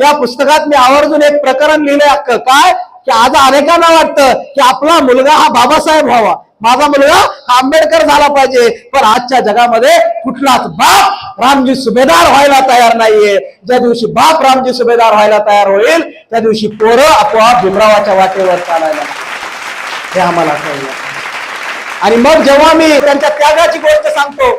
या पुस्तकात मी आवर्जून एक प्रकरण लिहिलंय अख्खं. काय? की आज अनेकांना वाटतं की आपला मुलगा हा बाबासाहेब व्हावा. माझा मुलगा हा आंबेडकर झाला पाहिजे. पण आजच्या जगामध्ये कुठलाच बाप रामजी सुभेदार व्हायला तयार नाहीये. ज्या दिवशी बाप रामजी सुभेदार व्हायला तयार होईल त्या दिवशी पोरं आपोआप भीमरावाच्या वाटेवर चालायला हे आम्हाला कळलं. आणि मग जेव्हा मी त्यांच्या त्यागाची गोष्ट सांगतो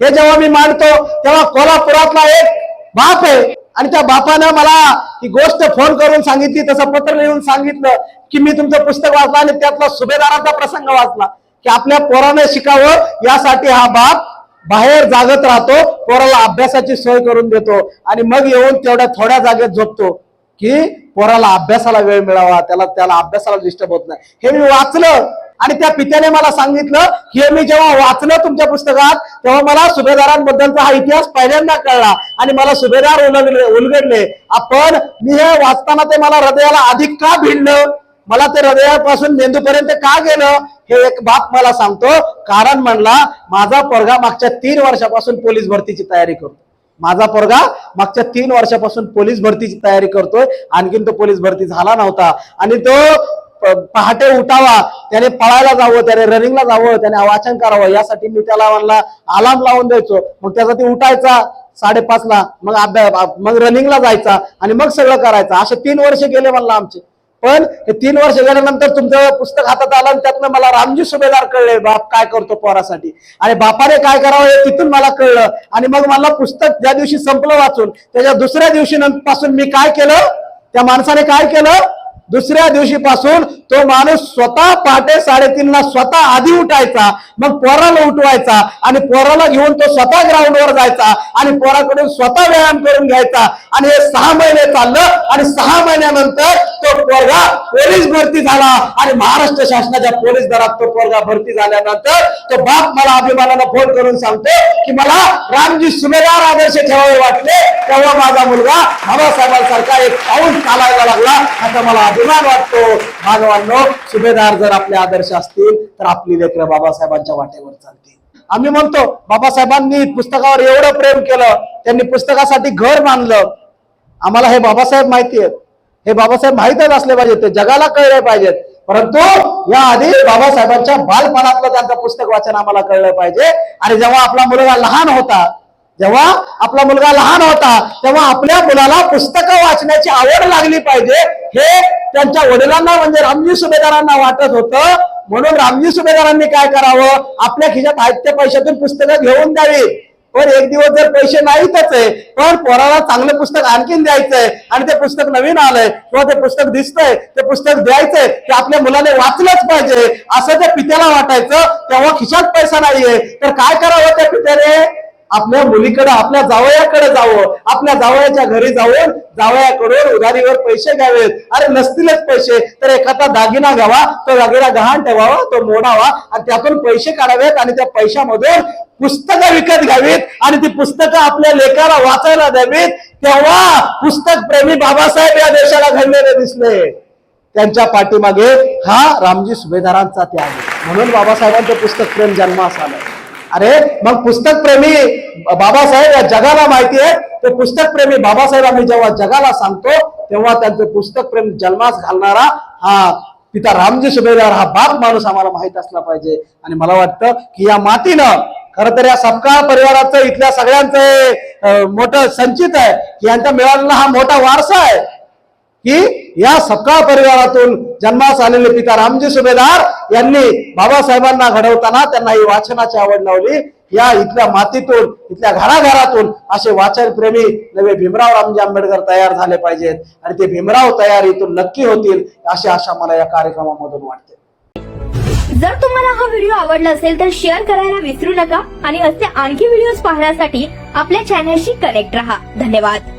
हे जेव्हा मी मांडतो तेव्हा कोल्हापुरातला एक बाप आहे आणि त्या बापानं मला ही गोष्ट फोन करून सांगितली तसं पत्र लिहून सांगितलं की मी तुमचं पुस्तक वाचलं आणि त्यातला सुभेदाराचा प्रसंग वाचला. की आपल्या पोरानं शिकावं यासाठी हा बाप बाहेर जागत राहतो पोराला अभ्यासाची सोय करून देतो आणि मग येऊन तेवढ्या थोड्या जागेत झोपतो की पोराला अभ्यासाला वेळ मिळावा त्याला त्याला अभ्यासाला डिस्टर्ब होत नाही. हे मी वाचलं. आणि त्या पित्याने मला सांगितलं की हे मी जेव्हा वाचलं तुमच्या पुस्तकात तेव्हा मला सुभेदारांबद्दलचा हा इतिहास पहिल्यांदा कळला आणि मला सुभेदार उलगडले उलगडले. आपण मी हे वाचताना ते मला हृदयाला अधिक का भिडलं? मला ते हृदयापासून मेंदूपर्यंत का गेलं? हे एक बाप मला सांगतो. कारण म्हणला माझा पोरगा मागच्या तीन वर्षापासून पोलीस भरतीची तयारी करतो. माझा पोरगा मागच्या तीन वर्षापासून पोलीस भरतीची तयारी करतोय. आणखीन तो पोलीस भरती झाला नव्हता. आणि तो पहाटे उठावा त्याने पळायला जावं त्याने रनिंगला जावं त्याने वाचन करावं यासाठी मी त्याला म्हणला अलार्म लावून द्यायचो. मग त्यासाठी उठायचा साडेपाचला मग अभ्यास मग रनिंगला जायचा आणि मग सगळं करायचं. असे तीन वर्ष गेले म्हणला आमचे. पण हे तीन वर्ष गेल्यानंतर तुमचं पुस्तक हातात आलं आणि त्यातनं मला रामजी सुभेदार कळले बाप काय करतो पोरासाठी? आणि बापाने काय करावं हे तिथून मला कळलं. आणि मग मला पुस्तक ज्या दिवशी संपलं वाचून त्याच्या दुसऱ्या दिवशी पासून मी काय केलं? त्या माणसाने काय केलं? दुसऱ्या दिवशीपासून तो माणूस स्वतः पहाटे साडेतीनला स्वतः आधी उठायचा मग पोराला उठवायचा आणि पोराला घेऊन तो स्वतः ग्राउंडवर जायचा आणि पोराकडून स्वतः व्यायाम करून घ्यायचा. आणि हे सहा महिने चाललं आणि सहा महिन्यानंतर तो पोरगा पोलीस भरती झाला आणि महाराष्ट्र शासनाच्या पोलीस दरात तो पोरगा भरती झाल्यानंतर तो बाप मला अभिमानानं फोन करून सांगतो की मला रामजी सुमेदार आदर्श ठेवावे वाटले तेव्हा माझा मुलगा बाबासाहेबांसारखा एक पाऊल चालायला लागला. आता मला अभिमान वाटतो भागवांनो सुभेदार जर आपले आदर्श असतील तर आपली लेकरं बाबासाहेबांच्या वाटेवर चालतील. आम्ही म्हणतो बाबासाहेबांनी पुस्तकावर एवढं प्रेम केलं त्यांनी पुस्तकासाठी घर बांधलं. आम्हाला हे बाबासाहेब माहिती आहेत. हे बाबासाहेब माहितच असले पाहिजेत ते जगाला कळले पाहिजेत. परंतु या आधी बाबासाहेबांच्या बालपणातलं त्यांचं पुस्तक वाचन आम्हाला कळलं पाहिजे. आणि जेव्हा आपला मुलगा लहान होता जेव्हा आपला मुलगा लहान होता तेव्हा आपल्या मुलाला पुस्तकं वाचण्याची आवड लागली पाहिजे हे त्यांच्या वडिलांना म्हणजे रामजी सुभेदारांना वाटत होतं. म्हणून रामजी सुभेदारांनी काय करावं? आपल्या खिशात आयत्या पैशातून पुस्तकं घेऊन द्यावी. पण एक दिवस जर पैसे नाहीतच आहे पण पोराला चांगलं पुस्तक आणखीन द्यायचंय आणि ते पुस्तक नवीन आलंय किंवा ते पुस्तक दिसतंय ते पुस्तक द्यायचंय ते आपल्या मुलाने वाचलंच पाहिजे. असं त्या पित्याला वाटायचं तेव्हा खिशात पैसा नाहीये. तर काय करावं त्या पित्याने? आपल्या मुलीकडे आपल्या जावयाकडे जावं. आपल्या जावयाच्या घरी जाऊन जावयाकडून उधारीवर पैसे घ्यावेत. अरे नसतीलच पैसे. तर एखादा दागिना घ्यावा तो दागिना गहाण ठेवावा तो मोडावा आणि त्यातून पैसे काढावेत आणि त्या पैशामधून पुस्तकं विकत घ्यावीत आणि ती पुस्तकं आपल्या लेकाला वाचायला द्यावीत. तेव्हा पुस्तक प्रेमी बाबासाहेब या देशाला घडलेले दिसले. त्यांच्या पाठीमागे हा रामजी सुभेदारांचा त्याग. आहे. म्हणून बाबासाहेबांचं पुस्तक प्रेम जन्मास आलं अरे मग पुस्तक प्रेमी बाबासाहेब या जगाला माहिती आहे. ते पुस्तक प्रेमी बाबासाहेब आम्ही जेव्हा जगाला सांगतो तेव्हा त्यांचं पुस्तक प्रेम जन्मास घालणारा हा पिता रामजी सुभेदार हा बाप माणूस आम्हाला माहीत असला पाहिजे. आणि मला वाटतं की या मातीनं खरं तर या सपकाळ परिवाराचं इथल्या सगळ्यांचं मोठं संचित आहे. की यांचा मिळालेला हा मोठा वारसा आहे. की या सकाळ परिवारातून जन्मास आलेले पिता रामजी सुभेदार यांनी बाबासाहेबांना घडवताना त्यांना ही वाचनाची आवड लावली. या इथल्या मातीतून इथल्या घराघरातून असे वाचनप्रेमी नवे भीमराव रामजी आंबेडकर तयार झाले पाहिजेत. आणि ते भीमराव तयार इथून नक्की होतील अशी आशा मला या कार्यक्रमामधून वाटते. जर तुम्हाला हा व्हिडिओ आवडला असेल तर शेअर करायला विसरू नका आणि असे आणखी व्हिडिओज पाहण्यासाठी आपल्या चॅनलशी कनेक्ट रहा. धन्यवाद.